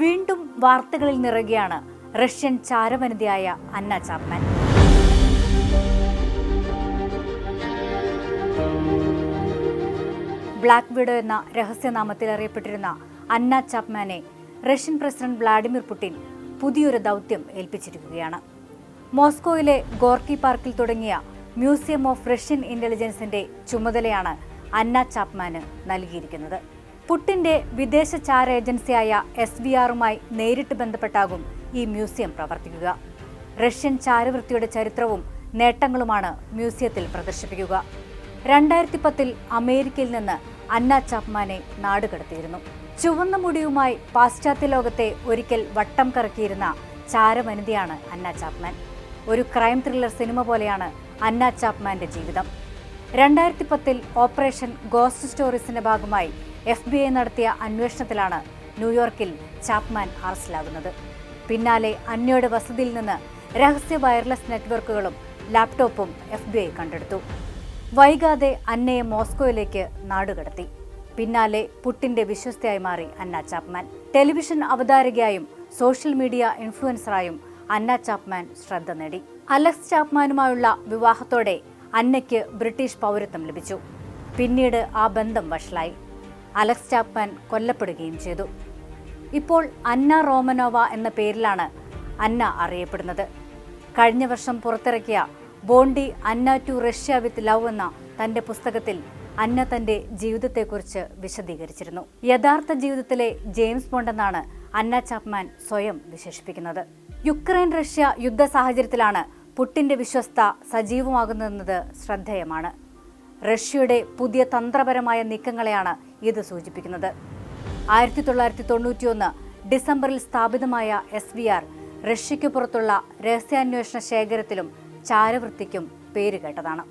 വീണ്ടും വാർത്തകളിൽ നിറയുകയാണ് റഷ്യൻ ചാരവനിതയായ അന്ന ചാപ്മാൻ. ബ്ലാക്ക് വിഡോ എന്ന രഹസ്യനാമത്തിൽ അറിയപ്പെട്ടിരുന്ന അന്ന ചാപ്മാനെ റഷ്യൻ പ്രസിഡന്റ് വ്ളാഡിമിർ പുടിൻ പുതിയൊരു ദൗത്യം ഏൽപ്പിച്ചിരിക്കുകയാണ്. മോസ്കോയിലെ ഗോർക്കി പാർക്കിൽ തുടങ്ങിയ മ്യൂസിയം ഓഫ് റഷ്യൻ ഇന്റലിജൻസിന്റെ ചുമതലയാണ് അന്ന ചാപ്മാന് നൽകിയിരിക്കുന്നത്. പുട്ടിന്റെ വിദേശ ചാര ഏജൻസിയായ എസ് വി ആറുമായി നേരിട്ട് ബന്ധപ്പെട്ടാകും ഈ മ്യൂസിയം പ്രവർത്തിക്കുക. റഷ്യൻ ചാരവൃത്തിയുടെ ചരിത്രവും നേട്ടങ്ങളുമാണ് മ്യൂസിയത്തിൽ പ്രദർശിപ്പിക്കുക. രണ്ടായിരത്തി പത്തിൽ അമേരിക്കയിൽ നിന്ന് അന്ന ചാപ്മാനെ നാടുകടത്തിയിരുന്നു. ചുവന്ന മുടിയുമായി പാശ്ചാത്യ ലോകത്തെ ഒരിക്കൽ വട്ടം കറക്കിയിരുന്ന ചാരവനിതയാണ് അന്ന ചാപ്മാൻ. ഒരു ക്രൈം ത്രില്ലർ സിനിമ പോലെയാണ് അന്ന ചാപ്മാന്റെ ജീവിതം. രണ്ടായിരത്തി പത്തിൽ ഓപ്പറേഷൻ ഗോസ്റ്റ് സ്റ്റോറീസിന്റെ ഭാഗമായി എഫ് ബി ഐ നടത്തിയ അന്വേഷണത്തിലാണ് ന്യൂയോർക്കിൽ ചാപ്മാൻ അറസ്റ്റിലാകുന്നത്. പിന്നാലെ അന്നയുടെ വസതിയിൽ നിന്ന് രഹസ്യ വയർലെസ് നെറ്റ്വർക്കുകളും ലാപ്ടോപ്പും എഫ് ബി ഐ കണ്ടെടുത്തു. വൈകാതെ അന്നയെ മോസ്കോയിലേക്ക് നാടുകടത്തി. പിന്നാലെ പുട്ടിന്റെ വിശ്വസ്തയായി മാറി അന്ന ചാപ്മാൻ. ടെലിവിഷൻ അവതാരകയായും സോഷ്യൽ മീഡിയ ഇൻഫ്ലുവൻസറായും അന്ന ചാപ്മാൻ ശ്രദ്ധ നേടി. അലക്സ് ചാപ്മാനുമായുള്ള വിവാഹത്തോടെ അന്നയ്ക്ക് ബ്രിട്ടീഷ് പൗരത്വം ലഭിച്ചു. പിന്നീട് ആ ബന്ധം വഷളായി. അലക്സ് ചാപ്മാൻ കൊല്ലപ്പെടുകയും ചെയ്തു. ഇപ്പോൾ അന്ന റോമനോവ എന്ന പേരിലാണ് അന്ന അറിയപ്പെടുന്നത്. കഴിഞ്ഞ വർഷം പുറത്തിറക്കിയ Bondiana to Russia with love എന്ന തന്റെ പുസ്തകത്തിൽ അന്ന തന്റെ ജീവിതത്തെക്കുറിച്ച് വിശദീകരിച്ചിരുന്നു. യഥാർത്ഥ ജീവിതത്തിലെ ജെയിംസ് ബോണ്ടെന്നാണ് അന്ന ചാപ്മാൻ സ്വയം വിശേഷിപ്പിക്കുന്നത്. യുക്രൈൻ റഷ്യ യുദ്ധ സാഹചര്യത്തിലാണ് പുട്ടിന്റെ വിശ്വസ്ത സജീവമാകുന്നതെന്നത് ശ്രദ്ധേയമാണ്. റഷ്യയുടെ പുതിയ തന്ത്രപരമായ നീക്കങ്ങളെയാണ് ഇത് സൂചിപ്പിക്കുന്നത്. ആയിരത്തി തൊള്ളായിരത്തി തൊണ്ണൂറ്റിയൊന്ന് ഡിസംബറിൽ സ്ഥാപിതമായ എസ് വി ആർ റഷ്യയ്ക്ക് പുറത്തുള്ള രഹസ്യാന്വേഷണ ശേഖരത്തിലും ചാരവൃത്തിക്കും പേരുകേട്ടതാണ്.